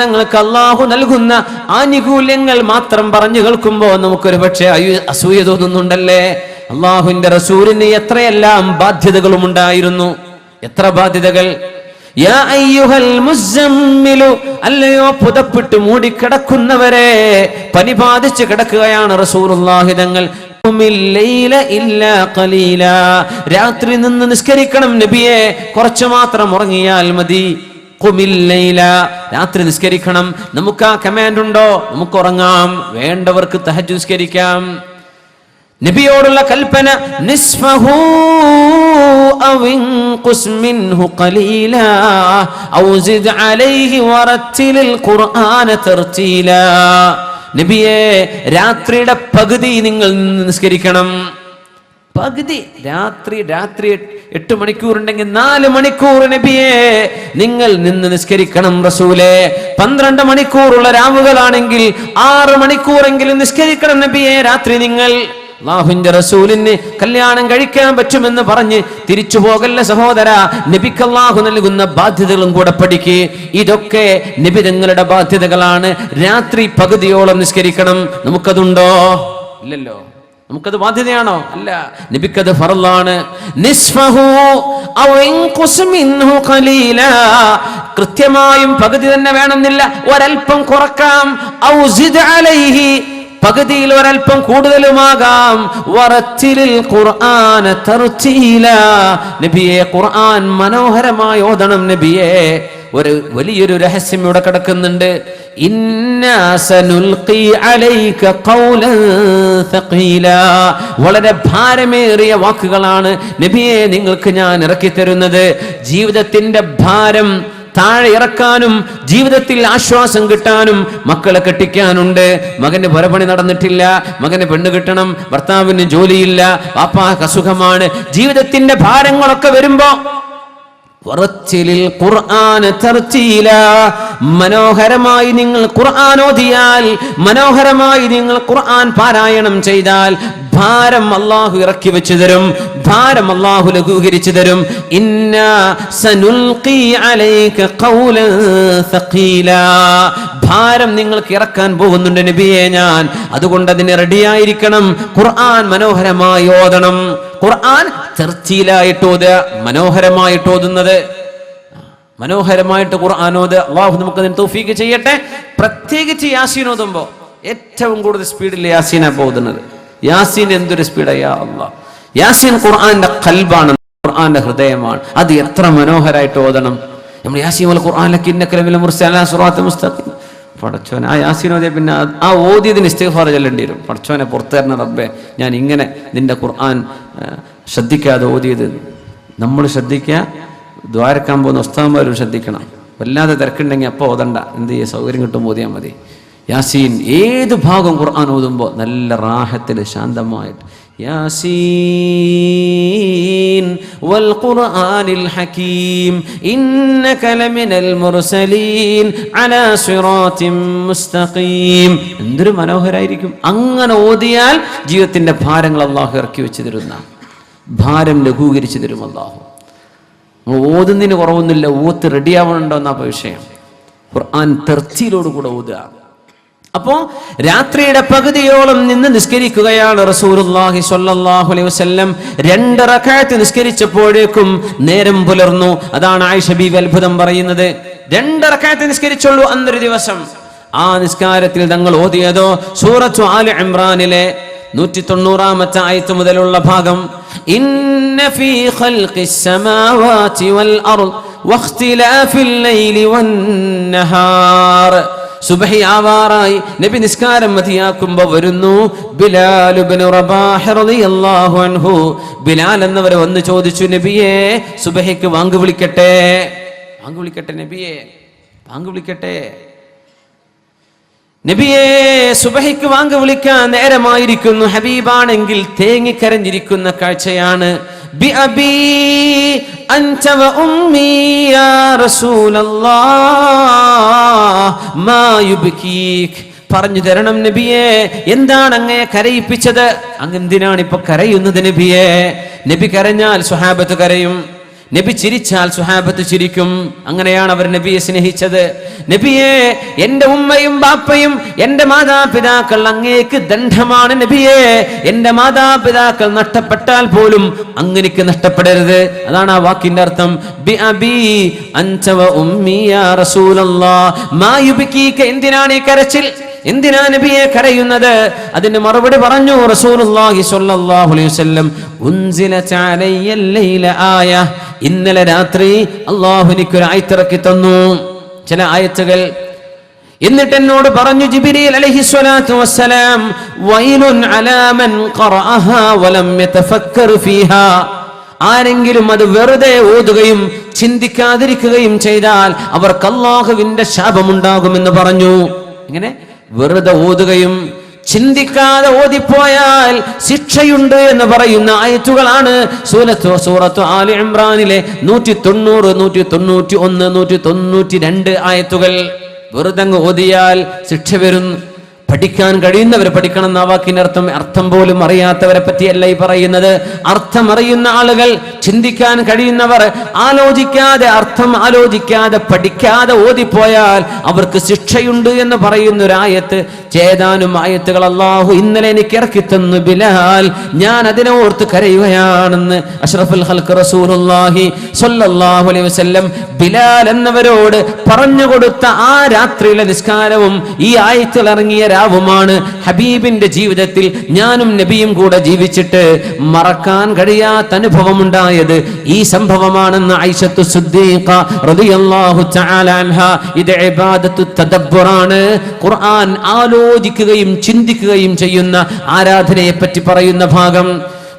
തങ്ങൾക്ക് അള്ളാഹു നൽകുന്ന ആനുകൂല്യങ്ങൾ മാത്രം പറഞ്ഞു കേൾക്കുമ്പോൾ നമുക്കൊരു പക്ഷേ അസൂയ തോന്നുന്നുണ്ടല്ലേ? അള്ളാഹുവിന്റെ റസൂലിന് എത്രയെല്ലാം ബാധ്യതകളും ഉണ്ടായിരുന്നു? എത്ര ബാധ്യതകൾ? അല്ലയോ പുതപ്പിട്ട് മൂടിക്കിടക്കുന്നവരെ പനി ബാധിച്ച് കിടക്കുകയാണ് റസൂലുള്ളാഹി രാത്രി നിന്ന് നിസ്കരിക്കണം നബിയെ കുറച്ചു മാത്രം ഉറങ്ങിയാൽ മതി. ഖുമില്ലൈല. രാത്രി നിസ്കരിക്കണം. നമുക്ക് ആ കമാൻഡ് ഉണ്ടോ? നമുക്ക് ഉറങ്ങാം. വേണ്ടവർക്ക് തഹജ് നിസ്കരിക്കാം. നബിയോടുള്ള കൽപ്പന തർത്തീലാ. നബിയെ രാത്രിയുടെ പകുതി നിങ്ങൾ നിസ്കരിക്കണം. പകുതി? രാത്രി രാത്രി എട്ട് മണിക്കൂറുണ്ടെങ്കിൽ നാല് മണിക്കൂർ നബിയെ നിങ്ങൾ നിന്ന് നിസ്കരിക്കണം റസൂലെ. പന്ത്രണ്ട് മണിക്കൂറുള്ള രാവുകളാണെങ്കിൽ ആറ് മണിക്കൂറെങ്കിലും നിസ്കരിക്കണം നബിയെ രാത്രി നിങ്ങൾ. അള്ളാഹുവിന്റെ റസൂലിന് കല്യാണം കഴിക്കാൻ പറ്റുമെന്ന് പറഞ്ഞ് തിരിച്ചു പോകല്ല സഹോദര? നബിക്ക് അള്ളാഹു നൽകുന്ന ബാധ്യതകളും കൂടെ പഠിക്ക്. ഇതൊക്കെ നബി തങ്ങളുടെ ബാധ്യതകളാണ്. രാത്രി പകുതിയോളം നിസ്കരിക്കണം. നമുക്കതുണ്ടോ? ഇല്ലല്ലോ. നമുക്കത് ബാധ്യതയാണോ? അല്ല. നബിക്കത് ഖലീല. കൃത്യമായും പകുതി തന്നെ വേണമെന്നില്ല. ഒരൽപ്പം കുറക്കാം. പകുതിയിൽ ഒരൽപ്പം കൂടുതലുമാകാം. വറച്ചിലിൽ ഖുർആന തറുച്ചിയില നബിയെ ഖുർആൻ മനോഹരമായ ഓതണം നബിയെ. ഒരു വലിയൊരു രഹസ്യം ഇവിടെ കിടക്കുന്നുണ്ട്. വളരെ ഭാരമേറിയ വാക്കുകളാണ് നബിയെ നിങ്ങൾക്ക് ഞാൻ ഇറക്കി തരുന്നത് ജീവിതത്തിന്റെ ഭാരം താഴെ ഇറക്കാനും ജീവിതത്തിൽ ആശ്വാസം കിട്ടാനും മക്കളെ കെട്ടിക്കാനുണ്ട്. മകന് പുരപണി നടന്നിട്ടില്ല. മകന് പെണ്ണ് കിട്ടണം. ഭർത്താവിന് ജോലിയില്ല. പാപ്പാ അസുഖമാണ്. ജീവിതത്തിന്റെ ഭാരങ്ങളൊക്കെ വരുമ്പോ മനോഹരമായി നിങ്ങൾ ഖുർആൻ ഓതിയാൽ മനോഹരമായി നിങ്ങൾ ഖുർആൻ പാരായണം ചെയ്താൽ ഭാരം അള്ളാഹു ഇറക്കി വെച്ചു തരും ഭാരം അള്ളാഹു ലഘൂകരിച്ചു തരും. ഭാരം നിങ്ങൾക്ക് ഇറക്കാൻ പോകുന്നുണ്ട് നബിയെ ഞാൻ. അതുകൊണ്ട് അതിന് റെഡിയായിരിക്കണം. ഖുർആൻ മനോഹരമായി ഓതണം. ഖുർആൻ ചർച്ചയിലായിട്ട് ഓതുക മനോഹരമായിട്ട് ഓതുന്നത്. മനോഹരമായിട്ട് ഖുർആൻ ഓതുക. അള്ളാഹു നമുക്ക് അതിന് തൗഫീക്ക് ചെയ്യട്ടെ. പ്രത്യേകിച്ച് യാസീൻ ഓതുമ്പോ ഏറ്റവും കൂടുതൽ സ്പീഡിൽ യാസീനാ പോകുന്നത് യാസീൻ എന്തൊരു സ്പീഡയാ അല്ല യാസീൻ ഖുർആന്റെ കൽബാണ് ഖുർആന്റെ ഹൃദയമാണ്. അത് എത്ര മനോഹരമായിട്ട് ഓതണം. നമ്മൾ യാസീൻ വൽ ഖുർആനിലൊക്കെ ഇന്നക്കലമിൽ മുർസലാ മുസ്തഖീം. പടച്ചോൻ ആ യാസീൻ ഓതിയ പിന്നെ ആ ഓതിയതിന് ഇസ്തിഫാർ ചെല്ലേണ്ടി വരും. പടച്ചോനെ പുറത്തു റബ്ബെ ഞാൻ ഇങ്ങനെ നിന്റെ ഖുർആൻ ശ്രദ്ധിക്കാതെ ഓതിയത്. നമ്മൾ ശ്രദ്ധിക്കുക ദ്വാരക്കാൻ പോകുന്ന ഉസ്താന്മാരും ശ്രദ്ധിക്കണം. വല്ലാതെ തിരക്കുണ്ടെങ്കിൽ അപ്പോൾ ഓതണ്ട. എന്ത് ചെയ്യുക സൗകര്യം കിട്ടുമ്പോൾ ഓതിയാൽ മതി. യാസീൻ ഏത് ഭാഗം ഖുർആൻ ഓതുമ്പോൾ നല്ല റാഹത്തിൽ ശാന്തമായിട്ട്. യാസീൻ വൽ ഖുർആനിൽ ഹകീം മുർസലീൻ അലാ മുസ്തഖീം. എന്തൊരു മനോഹരായിരിക്കും. അങ്ങനെ ഓതിയാൽ ജീവിതത്തിന്റെ ഭാരങ്ങൾ അള്ളാഹു ഇറക്കി വെച്ച് തരുന്ന ഭാരം ലഘൂകരിച്ചു തരും അള്ളാഹു ഓതുന്നതിന് കുറവൊന്നുമില്ല ഓത്ത് റെഡിയാവണുണ്ടോ എന്നാ വിഷയം. ഖുർആൻ തെർച്ചിയിലോട് കൂടെ ഓതുക. അപ്പോ രാത്രിയുടെ പകുതിയോളം നിന്ന് നിസ്കരിക്കുകയാണ് റസൂലുള്ളാഹി സ്വല്ലല്ലാഹു അലൈഹി വസല്ലം. രണ്ട് നിസ്കരിച്ചപ്പോഴേക്കും നേരം പുലർന്നു. അതാണ് ആയിഷ അത്ഭുതം പറയുന്നത്. രണ്ട് നിസ്കരിച്ചുള്ളൂ അന്നൊരു ദിവസം. ആ നിസ്കാരത്തിൽ തങ്ങൾ ഓതിയതോ സൂറത്തു ആല ഇമ്രാനിലെ നൂറ്റി തൊണ്ണൂറാമത്തെ ആയത്ത് മുതലുള്ള ഭാഗം. ഇന്ന ഫീ ഖൽഖിസ് വൽ അർദ് ലൈലി സുബഹി ആവാറായി നബി നിസ്കാരം മതിയാക്കുമ്പോ വരുന്നു. ബിലാൽ അൻഹു. ബിലാൽ എന്നവരെ വന്ന് ചോദിച്ചു നബിയെ സുബഹിക്ക് വാങ്ങു വിളിക്കട്ടെ? വാങ്ങു വിളിക്കട്ടെ നബിയെ വാങ്ങു വിളിക്കട്ടെ? നബിയെ സുബഹിക്ക് വാങ്ക് വിളിക്കാൻ നേരമായിരിക്കുന്നു. ഹബീബാണെങ്കിൽ തേങ്ങിക്കരഞ്ഞിരിക്കുന്ന കാഴ്ചയാണ്. ബി അബീ മാ യുബ്കീക്. പറഞ്ഞു തരണം നബിയെ എന്താണ് അങ്ങയെ കരയിപ്പിച്ചത്? അങ്ങ് എന്തിനാണ് ഇപ്പൊ കരയുന്നത് നബിയെ? നബി കരഞ്ഞാൽ സുഹാബത്ത് കരയും. നബി ചിരിച്ചാൽ സുഹാബത്ത് ചിരിക്കും. അങ്ങനെയാണ് അവർ നബിയെ സ്നേഹിച്ചത്. നബിയെ എന്റെ ഉമ്മയും ബാപ്പയും എന്റെ മാതാപിതാക്കൾ അങ്ങേക്ക് ദണ്ഡമാണ് നബിയെ. എന്റെ മാതാപിതാക്കൾ നഷ്ടപ്പെട്ടാൽ പോലും അങ്ങനെക്ക് നഷ്ടപ്പെടരുത്. അതാണ് ആ വാക്കിന്റെ അർത്ഥം. ബി അബി അൻത വ ഉമ്മി യാ റസൂലല്ലാഹ് മാ യുബ്കീക എന്തിനാണ് ഈ കരച്ചിൽ? എന്തിനാ നബിയെ കരയുന്നത്? അതിന് മറുപടി പറഞ്ഞു റസൂലുള്ളാഹി സ്വല്ലല്ലാഹു അലൈഹി വസല്ലം ഉൻസില ചാലയ്യ ലൈല ആയ. ഇന്നലെ രാത്രി അല്ലാഹു എനിക്കൊരു ആയത്തിറക്കി തന്നു. ചില ആയത്തുകൾ. എന്നിട്ട് എന്നോട് പറഞ്ഞു ജിബ്രീൽ വലം ഫീഹാ. ആരെങ്കിലും അത് വെറുതെ ഓതുകയും ചിന്തിക്കാതിരിക്കുകയും ചെയ്താൽ അവർക്ക് അള്ളാഹുവിന്റെ ശാപമുണ്ടാകുമെന്ന് പറഞ്ഞു. ഇങ്ങനെ വെറുതെ ഓതുകയും ചിന്തിക്കാതെ ഓതിപ്പോയാൽ ശിക്ഷയുണ്ട് എന്ന് പറയുന്ന ആയത്തുകളാണ് സൂറത്ത് സൂറത്ത് ആലി ഇമ്രാനിലെ നൂറ്റി തൊണ്ണൂറ് നൂറ്റി തൊണ്ണൂറ്റി ഒന്ന് നൂറ്റി തൊണ്ണൂറ്റി രണ്ട് ആയത്തുകൾ. വെറുതെ ഓതിയാൽ ശിക്ഷ വരും. പഠിക്കാൻ കഴിയുന്നവർ പഠിക്കണം എന്ന വാക്കിനർത്ഥം. അർത്ഥം പോലും അറിയാത്തവരെ പറ്റിയല്ല ഈ പറയുന്നത്. അർത്ഥം അറിയുന്ന ആളുകൾ ചിന്തിക്കാൻ കഴിയുന്നവർ ആലോചിക്കാതെ അർത്ഥം ആലോചിക്കാതെ പഠിക്കാതെ ഓതിപ്പോയാൽ അവർക്ക് ശിക്ഷയുണ്ട് എന്ന് പറയുന്ന ഒരു ആയത്ത് ചേതാനും ആയത്തുകൾ അള്ളാഹു ഇന്നലെ എനിക്ക് ഇറക്കി തന്നു ബിലാൽ ഞാൻ അതിനെ ഓർത്ത് കരയുകയാണെന്ന് അഷ്റഫുൽ അലൈഹി വസല്ലം ബിലാൽ എന്നവരോട് പറഞ്ഞു കൊടുത്ത ആ രാത്രിയിലെ നിസ്കാരവും ഈ ആയത്തിൽ ഇറങ്ങിയ രാവുമാണ് ഹബീബിന്റെ ജീവിതത്തിൽ ഞാനും നബിയും കൂടെ ജീവിച്ചിട്ട് മറക്കാൻ കഴിയാത്ത അനുഭവം ഉണ്ടായത് ഈ സംഭവമാണെന്ന് ഐഷത്തു റളിയല്ലാഹു തആല അൻഹ ഇത് ഇബാദത്തു ഖുർആൻ ആലോചിക്കുകയും ചിന്തിക്കുകയും ചെയ്യുന്ന ആരാധനയെ പറ്റി പറയുന്ന ഭാഗം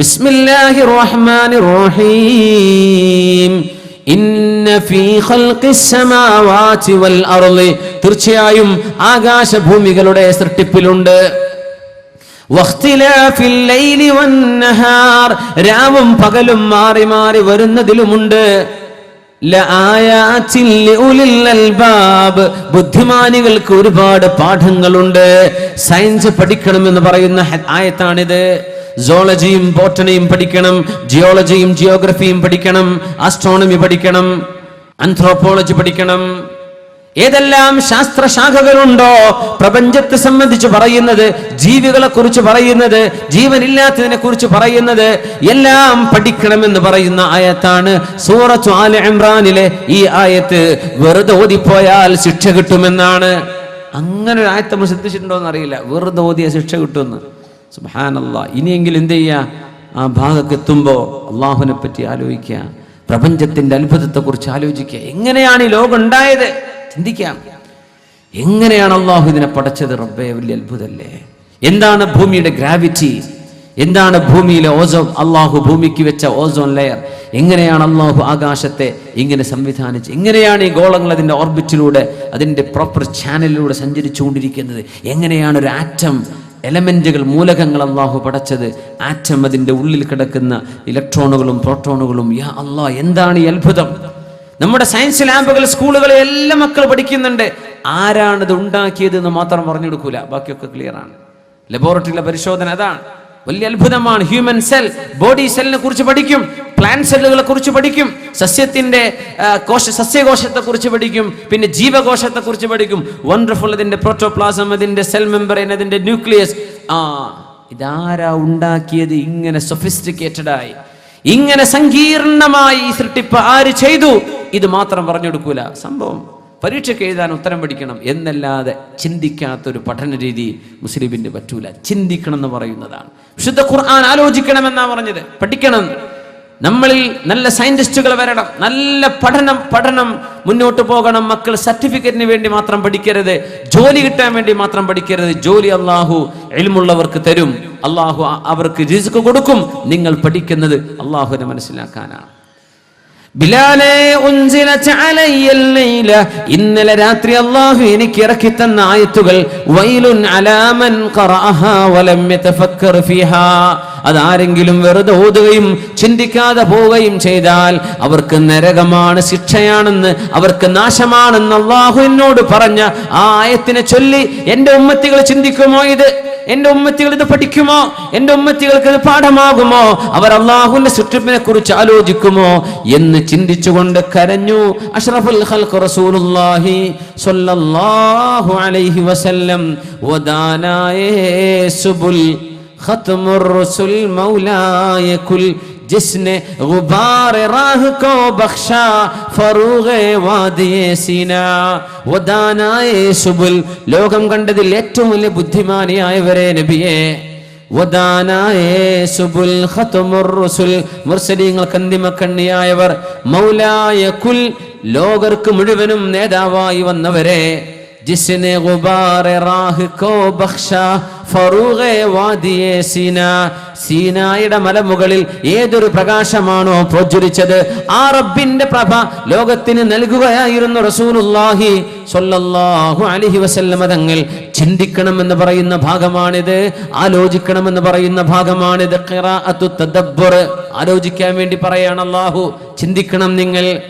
ബിസ്മില്ലാഹിർ റഹ്മാനിർ റഹീം തീർച്ചയായും ആകാശഭൂമികളുടെ സൃഷ്ടിപ്പിലുണ്ട്. രാവും പകലും മാറി മാറി വരുന്നതിലുമുണ്ട്. ബുദ്ധിമാനികൾക്ക് ഒരുപാട് പാഠങ്ങളുണ്ട്. സയൻസ് പഠിക്കണമെന്ന് പറയുന്ന ആയത്താണിത്. സോളജിയും ബോട്ടണിയും പഠിക്കണം. ജിയോളജിയും ജിയോഗ്രഫിയും പഠിക്കണം. ആസ്ട്രോണമി പഠിക്കണം. ആന്ത്രോപോളജി പഠിക്കണം. ഏതെല്ലാം ശാസ്ത്രശാഖകളുണ്ടോ പ്രപഞ്ചത്തെ സംബന്ധിച്ച് പറയുന്നത് ജീവികളെ കുറിച്ച് പറയുന്നത് ജീവനില്ലാത്തതിനെ കുറിച്ച് പറയുന്നത് എല്ലാം പഠിക്കണമെന്ന് പറയുന്ന ആയത്താണ് സൂറത്ത് ആല ഇമ്രാനിലെ ഈ ആയത്ത്. വെറുതെ ഓതിപ്പോയാൽ ശിക്ഷ കിട്ടുമെന്നാണ്. അങ്ങനെ ഒരു ആയത്ത് നമ്മൾ ശ്രദ്ധിച്ചിട്ടുണ്ടോ എന്ന് അറിയില്ല വെറുതെ ഓതിയ ശിക്ഷ കിട്ടുമെന്ന്. സുഹാനല്ല ഇനിയെങ്കിലും എന്ത് ചെയ്യുക ആ ഭാഗത്ത് എത്തുമ്പോൾ അള്ളാഹുവിനെ പറ്റി ആലോചിക്കുക. പ്രപഞ്ചത്തിന്റെ അത്ഭുതത്തെക്കുറിച്ച് ആലോചിക്കുക. എങ്ങനെയാണ് ഈ ലോകം ഉണ്ടായത്? ചിന്തിക്കാം. എങ്ങനെയാണ് അള്ളാഹു ഇതിനെ പടച്ചത് റബ്ബേ വലിയ അത്ഭുതല്ലേ എന്താണ് ഭൂമിയുടെ ഗ്രാവിറ്റി എന്താണ് ഭൂമിയിലെ ഓസോൺ അള്ളാഹു ഭൂമിക്ക് വെച്ച ഓസോൺ ലെയർ എങ്ങനെയാണ് അള്ളാഹു ആകാശത്തെ ഇങ്ങനെ സംവിധാനിച്ച് എങ്ങനെയാണ് ഈ ഗോളങ്ങൾ അതിന്റെ ഓർബിറ്റിലൂടെ അതിന്റെ പ്രോപ്പർ ചാനലിലൂടെ സഞ്ചരിച്ചുകൊണ്ടിരിക്കുന്നത്? എങ്ങനെയാണ് ഒരു ആറ്റം എലമെന്റുകൾ മൂലകങ്ങൾ അള്ളാഹു പടച്ചത്? ആറ്റം അതിന്റെ ഉള്ളിൽ കിടക്കുന്ന ഇലക്ട്രോണുകളും പ്രോട്ടോണുകളും യാ അള്ളാഹ് എന്താണ് ഈ അത്ഭുതം? നമ്മുടെ സയൻസ് ലാബുകൾ സ്കൂളുകളിൽ എല്ലാ മക്കൾ പഠിക്കുന്നുണ്ട്. ആരാണിത് ഉണ്ടാക്കിയത് എന്ന് മാത്രം പറഞ്ഞു കൊടുക്കൂല ബാക്കിയൊക്കെ ക്ലിയർ ആണ്. ലബോറട്ടറിയിലെ പരിശോധന അതാണ്. വലിയ അത്ഭുതമാണ്. ഹ്യൂമൻ സെൽ ബോഡി സെല്ലിനെ കുറിച്ച് പഠിക്കും. പ്ലാന്റ് സെല്ലുകളെ കുറിച്ച് പഠിക്കും. സസ്യത്തിന്റെ കോശ സസ്യകോശത്തെ കുറിച്ച് പഠിക്കും. പിന്നെ ജീവകോശത്തെ കുറിച്ച് പഠിക്കും. വണ്ടർഫുൾ ഇതിന്റെ പ്രോട്ടോപ്ലാസം ഇതിന്റെ സെൽ മെമ്പറൈൻ അതിന്റെ ന്യൂക്ലിയസ് ആ ഇതാരാ ഉണ്ടാക്കിയത്? ഇങ്ങനെ സൊഫിസ്റ്റിക്കേറ്റഡായി ഇങ്ങനെ സങ്കീർണമായി സൃഷ്ടിപ്പ് ആര് ചെയ്തു? ഇത് മാത്രം പറഞ്ഞു കൊടുക്കൂല സംഭവം പരീക്ഷയ്ക്ക് എഴുതാൻ ഉത്തരം പഠിക്കണം എന്നല്ലാതെ ചിന്തിക്കാത്തൊരു പഠന രീതി മുസ്ലിമിന് പറ്റൂല. ചിന്തിക്കണം എന്ന് പറയുന്നതാണ്. വിശുദ്ധ ഖുർആൻ ആലോചിക്കണമെന്നാ പറഞ്ഞത്. പഠിക്കണം. നമ്മളിൽ നല്ല സയന്റിസ്റ്റുകൾ വരണം. നല്ല പഠനം പഠനം മുന്നോട്ട് പോകണം. മക്കൾ സർട്ടിഫിക്കറ്റിന് വേണ്ടി മാത്രം പഠിക്കരുത്. ജോലി കിട്ടാൻ വേണ്ടി മാത്രം പഠിക്കരുത്. ജോലി അള്ളാഹു എളിമുള്ളവർക്ക് തരും. അള്ളാഹു അവർക്ക് രിസ്ക് കൊടുക്കും. നിങ്ങൾ പഠിക്കുന്നത് അള്ളാഹുവിനെ മനസ്സിലാക്കാനാണ്. ഇന്നലെ രാത്രി അല്ലാഹു എനിക്ക് ഇറക്കി തന്ന ആയത്തുകൾ വൈലുൻ അലാമൻ അതാരെങ്കിലും വെറുതെ ഓതുകയും ചിന്തിക്കാതെ പോവുകയും ചെയ്താൽ അവർക്ക് നരകമാണ് ശിക്ഷയാണെന്ന് അവർക്ക് നാശമാണെന്ന് അള്ളാഹു എന്നോട് പറഞ്ഞ ആ ആയത്തിനെ ചൊല്ലി എന്റെ ഉമ്മത്തികൾ ചിന്തിക്കുമോ ഇത്? എന്റെ ഉമ്മത്തികൾ ഇത് പഠിക്കുമോ? എന്റെ ഉമ്മത്തികൾക്ക് ഇത് പാഠമാകുമോ? അവർ അള്ളാഹുവിന്റെ സൃഷ്ടിപ്പിനെ കുറിച്ച് ആലോചിക്കുമോ? എന്ന് ചിന്തിച്ചുകൊണ്ട് കരഞ്ഞു. അഷ്റഫുൽ റസൂലുള്ളാഹി സ്വല്ലല്ലാഹു അലൈഹി വസല്ലം. സുബുൽ जिसने गुबार राह को बख्शा फरूग വാദിയെ സീന വദാനായ സുബുൽ ലോകം കണ്ടതിൽ ഏറ്റവും വലിയ ബുദ്ധിമാനിയായവരെ നബിയെ വദാനായ സുബുൽ ഖത്മുർ റസുൽ മുർസലീങ്ങൾക്ക് അന്തിമക്കണ്ണിയായവർ മൗലായ കുൽ ലോകർക്ക് മുഴുവനും നേതാവായി വന്നവരെ जिसने गुबार राह को बख्शा ഫറൂഖെ വാദിയെ സീന. സീനായുടെ മലമുകളിൽ ഏതൊരു പ്രകാശമാണോ പ്രജ്വലിച്ചത്? ആ റബ്ബിന്റെ പ്രഭ ലോകത്തിന് നൽകുകയായിരുന്നു റസൂലുള്ളാഹി സ്വല്ലല്ലാഹു അലൈഹി വസല്ലമ തങ്ങൾ. ചിന്തിക്കണമെന്ന് പറയുന്ന ഭാഗമാണിത് ആലോചിക്കണമെന്ന് പറയുന്ന ഭാഗമാണിത്. ആലോചിക്കാൻ വേണ്ടി പറയാണ് അല്ലാഹു. ചിന്തിക്കണം നിങ്ങൾ.